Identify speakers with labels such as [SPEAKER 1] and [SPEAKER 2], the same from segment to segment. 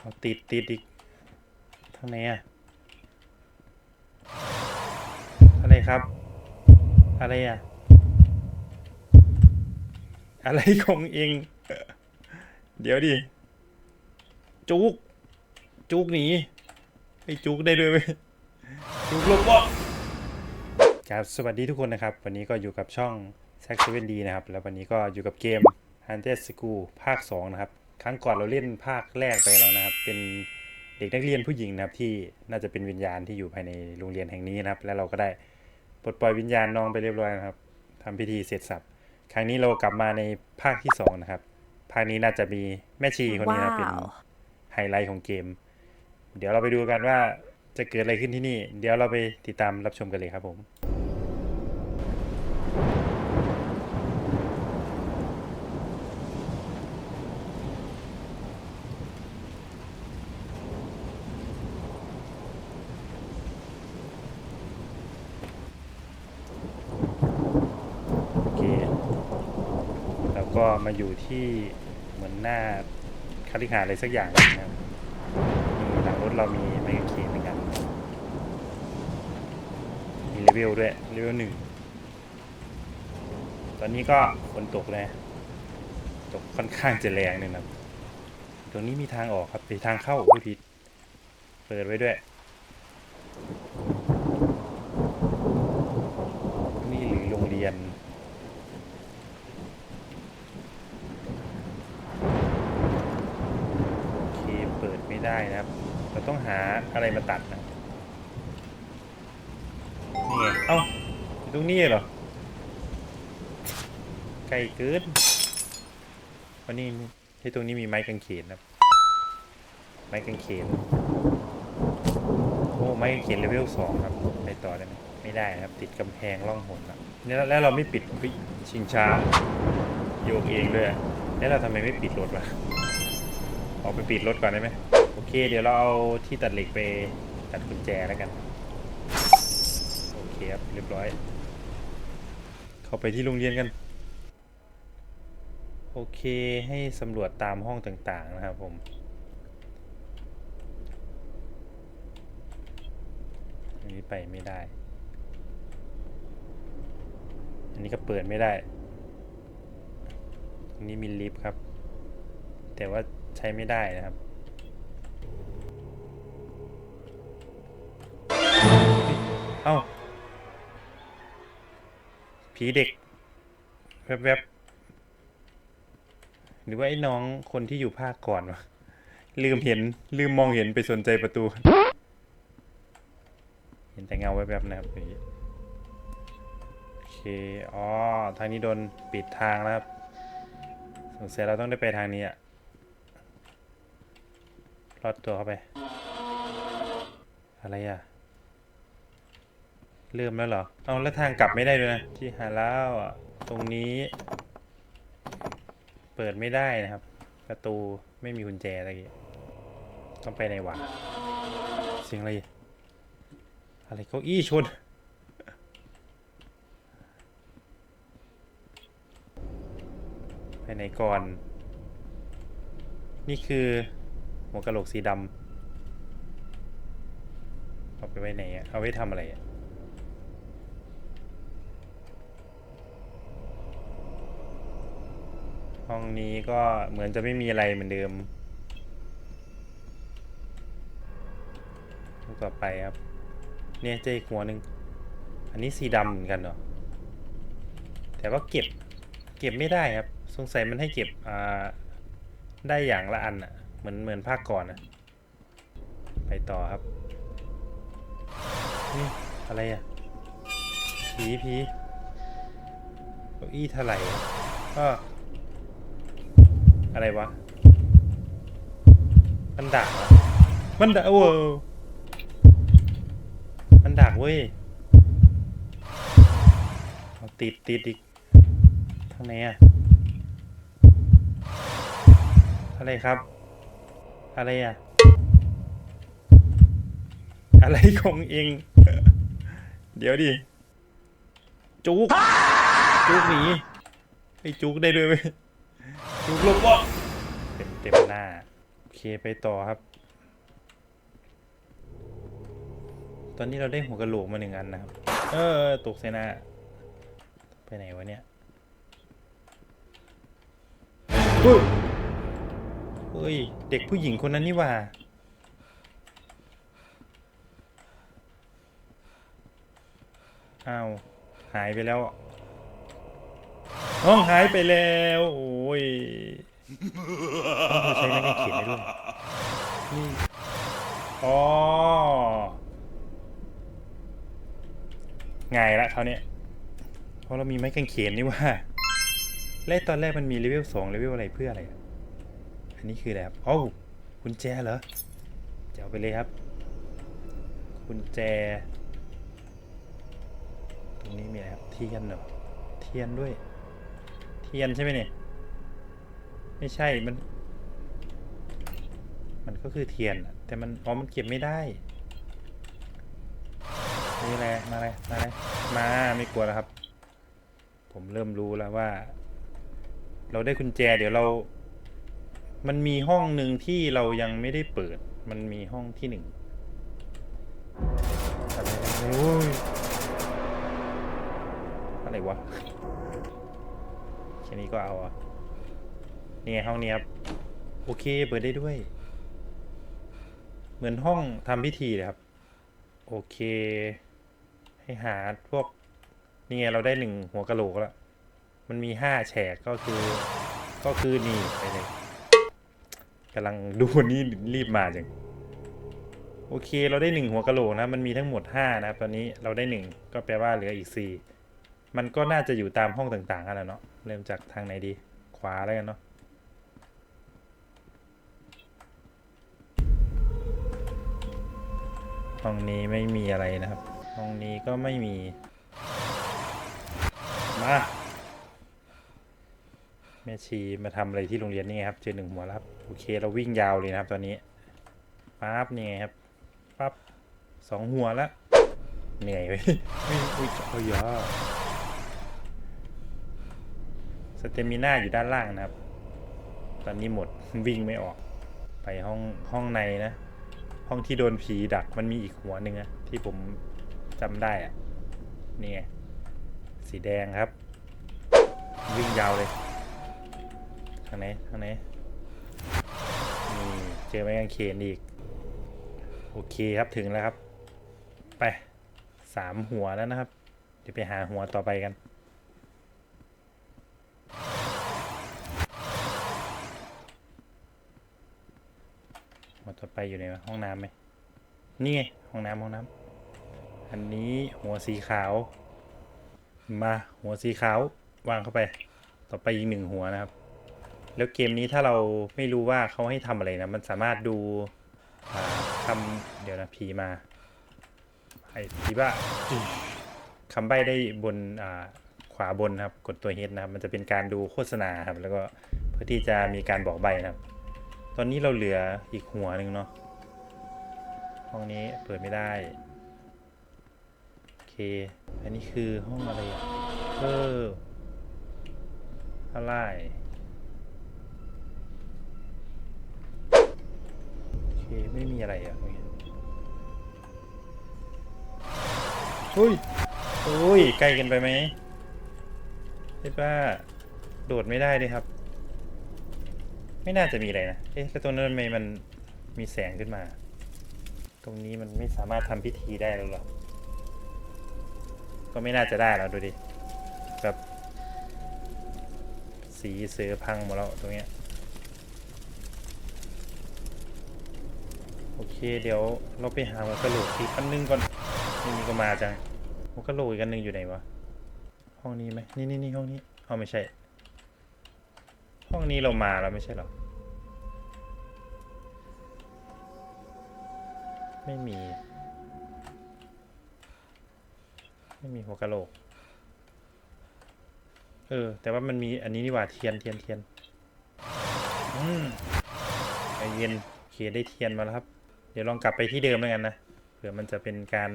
[SPEAKER 1] เอาติดติดอีกทางไหนอะอะไรครับ อะไรอะอะไรของเอง เดี๋ยวดิ จุก จุกหนีไอ้จุกได้ด้วยไหมจุกหลบวะครับสวัสดีทุกคนนะครับ วันนี้ก็อยู่กับช่อง s a c 7 d นะครับ แล้ววันนี้ก็อยู่กับเกม Hunted School ภาค 2 นะครับ ครั้งก่อนเราเล่นภาคแรกไปแล้วนะครับ เป็นเด็กนักเรียนผู้หญิงนะครับ ที่น่าจะเป็นวิญญาณที่อยู่ภายในโรงเรียนแห่งนี้นะครับ แล้วเราก็ได้ปลดปล่อยวิญญาณน้องไปเรียบร้อยนะครับทำพิธีเสร็จสับครั้งนี้เรากลับมาในภาคที่สองนะครับ ภาคนี้น่าจะมีแม่ชีคนนี้นะเป็น
[SPEAKER 2] ว้าว
[SPEAKER 1] ไฮไลท์ของเกม เดี๋ยวเราไปดูกันว่าจะเกิดอะไรขึ้นที่นี่ เดี๋ยวเราไปติดตามรับชมกันเลยครับผม โอเค แล้วก็ มาอยู่ที่เหมือนหน้าคาลิหาอะไรสักอย่างนะครับมีหลังรถเรามีไมค์กางเขนเหมือนกัน มีเลเวลด้วยเลเวลหนึ่ง ตอนนี้ก็ฝนตกเลยตกค่อนข้างจะแรงเลยนะครับ ตรงนี้มีทางออกครับเป็นทางเข้าไม่ผิด เปิดไว้ด้วย นี่หรือโรงเรียน โอเค เปิดไม่ได้ นะครับ เราต้องหาอะไรมาตัดนะนี่ไง เอ้าตรงนี้เหรอ ไกลเกินวันนี้ที่ตรงนี้มีไม้กางเขนนะครับ ไม้กางเขน โอ้ ไม้กางเขนเลเวลสองครับ ไปต่อได้ไหมไม่ได้นะครับ ติดกำแพงร่องหนครับแล้วแล้วเราไม่ปิดชิงช้าโยกเองด้วย แล้วเราทำไมไม่ปิดรถวะออกไปปิดรถก่อนได้ไหม อเค เดี๋ยวเราเอาที่ตัดเหล็กไปตัดกุญแจแล้วกัน โอเคครับเรียบร้อย เข้าไปที่โรงเรียนกัน โอเคให้สำรวจตามห้องต่างๆนะครับผมอันนี้ไปไม่ได้ อันนี้ก็เปิดไม่ได้ อันนี้มีลิฟต์ครับ แต่ว่าใช้ไม่ได้นะครับ เอ้า ผีเด็ก แวบๆ หรือว่าไอ้น้องคนที่อยู่ภาคก่อนวะ ลืมเห็น ลืมมองเห็นไปสนใจประตู เห็นแต่เงาแวบๆนะครับอย่างนี้โอเค อ๋อ ทางนี้โดนปิดทางแล้วครับ สงสัยเราต้องได้ไปทางนี้อะลอดตัวเข้าไป อะไรอะ เริ่มแล้วเหรอ เอาแล้วทางกลับไม่ได้ด้วยนะที่หาแล้วอะ ตรงนี้ เปิดไม่ได้นะครับ ประตูไม่มีกุญแจอะไรต้องไปไหนวะเสียงอะไรอะไรเก้าอี้ชนไปไหนก่อน นี่คือหัวกะโหลกสีดำเอาไปไว้ไหนอะเอาไว้ทำอะไรอะ ห้องนี้ก็เหมือนจะไม่มีอะไรเหมือนเดิมห้องต่อไปครับ เนี่ยเจออีกหัวหนึ่งอันนี้สีดำเหมือนกันเหรอ แต่ว่าเก็บ เก็บไม่ได้ครับ สงสัยมันให้เก็บ อ่า ได้อย่างละอันอะเหมือนเหมือนภาคก่อนอะไปต่อครับนี่อะไรอะผีผีเก้าอี้เท่าไหร่อะก็ อะไรวะ มันดักเหรอมันดักโอ้โหมันดักเว้ยติดติดอีกทางไหนอะอะไรครับ อะไรอะอะไรของเองเดี๋ยวดิ จุก จุกหนีไอ้จุกได้ด้วยไหม ถูกลบวะเป็นเต็มหน้า โอเคไปต่อครับ ตอนนี้เราได้หัวกระโหลกมาหนึ่งอันนะครับ เออ ตกใส่หน้า ไปไหนวะเนี่ยเฮ้ย เด็กผู้หญิงคนนั้นนี่ว่าอ้าว หายไปแล้ว อะน้องหายไปแล้ว โอ้ยต้องใช้ไม้กเขนได้ด้วยนี่อ๋อง่ายละคราเนี้ยเพราะเรามีไม้กางเขนนี่ว่าและตอนแรกมันมีเลเวลสองเลเวลอะไรเพื่ออะไร อันนี้คืออะไรครับโอ้าวกุญแจเหรอจะเอาไปเลยครับกุญแจ ตรงนี้มีอะไรครับเทียนเหรอเทียนด้วย เทียนใช่ไหมเนี่ย ไม่ใช่มัน มันก็คือเทียน แต่มันอ๋อมันเก็บไม่ได้นี่แหละมาเลยมาเลยมาไม่กลัวแล้วครับ ผมเริ่มรู้แล้วว่า เราได้กุญแจเดี๋ยวเรา มันมีห้องหนึ่งที่เรายังไม่ได้เปิด มันมีห้องที่หนึ่งอะไรโอ้ยอะไรวะ ค่นี้ก็เอาอะนี่ไงห้องนี้ครับ โอเค เปิดได้ด้วย เหมือนห้องทำพิธีเลยครับ โอเค ให้หาพวก นี่ไงเราได้หนึ่งหัวกะโหลกแล้ว มันมีห้าแฉกก็คือ ก็คือนี่ไปเลยกำลังดูนี่รีบมาจัง โอเค เราได้หนึ่งหัวกะโหลกนะ มันมีทั้งหมดห้านะครับ ตอนนี้เราได้หนึ่งก็แปลว่าเหลืออีกสี่มันก็น่าจะอยู่ตามห้องต่างๆกันแหละเนาะ เริ่มจากทางไหนดี ขวาแล้วกันเนาะห้องนี้ไม่มีอะไรนะครับ ห้องนี้ก็ไม่มี มาแม่ชีมาทำอะไรที่โรงเรียนนี่ไงครับ เจอหนึ่งหัวแล้วครับ โอเคเราวิ่งยาวเลยนะครับ ตอนนี้ปั๊บนี่ไงครับปั๊บสองหัวแล้วเหนื่อยไปวิ่งอุ้ยโอ้ยอะ สเตมิน่าอยู่ด้านล่างนะครับ ตอนนี้หมดวิ่งไม่ออก ไปห้องห้องในนะ ห้องที่โดนผีดักมันมีอีกหัวหนึ่งอะที่ผมจำได้อะนี่ไงสีแดงครับ วิ่งยาวเลยทางไหนทางไหนนี่เจอไม้กางเขนอีก โอเคครับถึงแล้วครับ ไปสามหัวแล้วนะครับ เดี๋ยวไปหาหัวต่อไปกัน หัวต่อไปอยู่ไหนห้องน้ำไหมนี่ไงห้องน้ำห้องน้ำอันนี้หัวสีขาว มาหัวสีขาววางเข้าไป ต่อไปอีกหนึ่งหัวนะครับ แล้วเกมนี้ถ้าเราไม่รู้ว่าเขาให้ทำอะไรนะ มันสามารถดูคำเดี๋ยวนะผีมาไอ้ผีบ้าคำใบ้ได้บนขวาบนนะครับ กดตัวเฮดนะครับ มันจะเป็นการดูโฆษณาครับ แล้วก็เพื่อที่จะมีการบอกใบนะครับ อนนี้เราเหลืออีกหัวหนึ่งเนาะห้องนี้เปิดไม่ได้ โอเค อันนี้คือห้องอะไรอะเอออะไรโอเค ไม่มีอะไรอะตรงนี้อุ้ยอุ้ยใกล้กันไปไหมเรียกว่า โดดไม่ได้เลยครับ ไม่น่าจะมีอะไรนะ เอ๊ะแล้วตรงนั้นทำไมมันมีแสงขึ้นมา ตรงนี้มันไม่สามารถทำพิธีได้แล้วหรอ ก็ไม่น่าจะได้แล้วดูดิ แบบสีเสือพังหมดแล้วตรงเนี้ย โอเคเดี๋ยวเราไปหาหัวกะโหลกอีกอันนึงก่อน นี่ก็มาจังหัวกะโหลกอีกอันนึงอยู่ไหนวะ ห้องนี้ไหมนี่นี่นี่ห้องนี้ เอาไม่ใช่ห้องนี้เรามาแล้วไม่ใช่หรอ ไม่มี ไม่มีหัวกะโหลก เออ แต่ว่ามันมีอันนี้นี่หว่าเทียนเทียนเทียนอืมใจเย็นโอเคได้เทียนมาแล้วครับ เดี๋ยวลองกลับไปที่เดิมแล้วกันนะเผื่อมันจะเป็นการ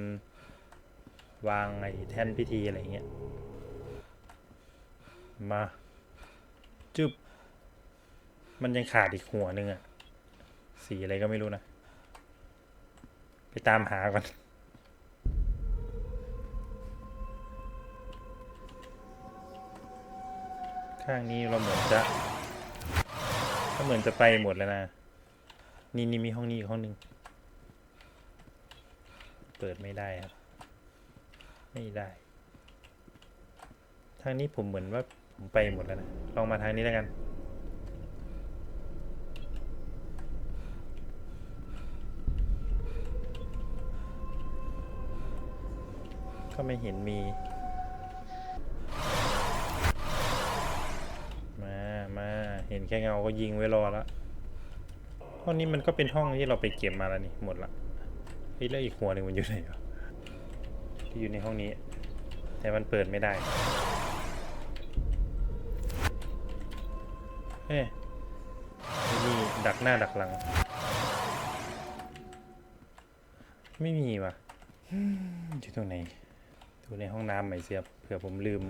[SPEAKER 1] วางไอ้แท่นพิธีอะไรเงี้ย มาจึบมันยังขาดอีกหัวหนึ่งอะสีอะไรก็ไม่รู้นะ ไปตามหาก่อนข้างนี้เราเหมือนจะก็เหมือนจะไปหมดแล้วนะ นี่นี่มีห้องนี้อีกห้องหนึ่งเปิดไม่ได้ครับ ไม่ได้ ทางนี้ผมเหมือนว่าผมไปหมดแล้วนะ ลองมาทางนี้แล้วกัน ก็ไม่เห็นมี มามาเห็นแค่เงาก็ยิงไว้รอแล้วห้องนี้มันก็เป็นห้องที่เราไปเก็บมาแล้วนี่หมดละเฮ้ยแล้วอีกหัวหนึ่งมันอยู่ไหนวะที่อยู่ในห้องนี้ แต่มันเปิดไม่ได้เฮ้ยไม่ดักหน้าดักหลัง ไม่มีว่ะอยู่ตรงไหน ดูในห้องน้ำใหม่เสียบเผื่อผมลืม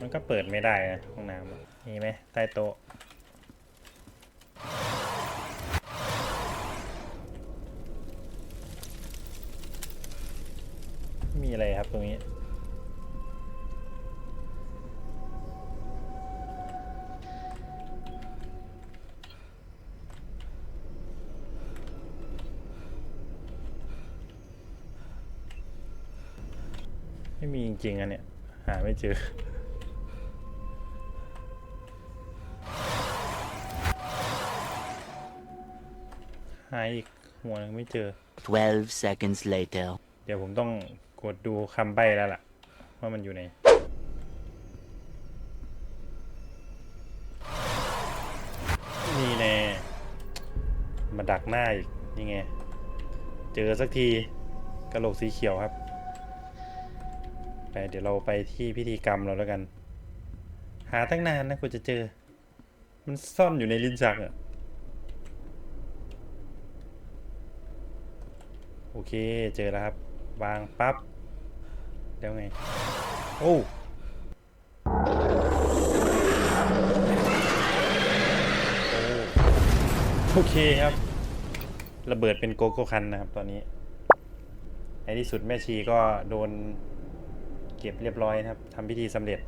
[SPEAKER 1] มันก็เปิดไม่ได้นะห้องน้ำมีไหมใต้โต๊ะม่มีอะไรครับตรงนี้ ริงๆอันเนี่ยหาไม่เจอหาอีกหัวหนึงไม่เจอ
[SPEAKER 2] 12 seconds later.
[SPEAKER 1] เดี๋ยวผมต้องกดดูคำใบ้แล้วล่ะ ว่ามันอยู่ไหน นี่แน่มาดักหน้าอีก นี่ไง เจอสักทีกระโหลกสีเขียวครับ ไปเดี๋ยวเราไปที่พิธีกรรมเราแล้วกัน หาตั้งนานนะกว่าจะเจอ มันซ่อนอยู่ในลิ้นชักอะโอเคเจอแล้วครับ วางปั๊บแล้วไงโอ้โอ้โอเคครับ ระเบิดเป็นโกโก้คันนะครับตอนนี้ในที่สุดแม่ชีก็โดน เก็บเรียบร้อยนะครับทำพิธีสำเร็จ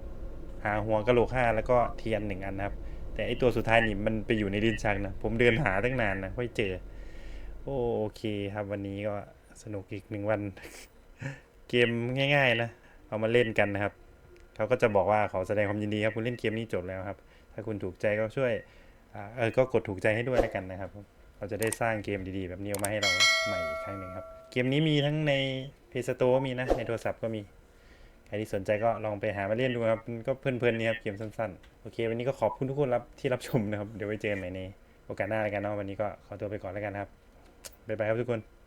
[SPEAKER 1] หาหัวกะโหลกห้าแล้วก็เทียนหนึ่งอันนะครับ แต่ไอตัวสุดท้ายนี่มันไปอยู่ในลิ้นชักนะ ผมเดินหาตั้งนานนะไม่เจอ โอเคครับ วันนี้ก็สนุกอีกหนึ่งวัน เกมง่าย ๆ นะ เอามาเล่นกันนะครับ เขาก็จะบอกว่าขาแสดงความยินดีครับ คุณเล่นเกมนี้จบแล้วครับ ถ้าคุณถูกใจก็ช่วยอเออก็กดถูกใจให้ด้วยแล้วกันนะครับ เราจะได้สร้างเกมดีๆ แบบนี้ออกมาให้เราใหม่อีกครั้งหนึ่งครับ เกมนี้มีทั้งใน Play Store มีนะ ในโทรศัพท์ก็มี ใครที่สนใจก็ลองไปหามาเล่นดูครับก็เพลินๆนี่ครับเกมสั้นๆ โอเค วันนี้ก็ขอบคุณทุกคนรับที่รับชมนะครับ เดี๋ยวไว้เจอกันใหม่ในโอกาสหน้าแล้วกันเนาะวันนี้ก็ขอตัวไปก่อนแล้วกันครับบ๊ายบายครับทุกคน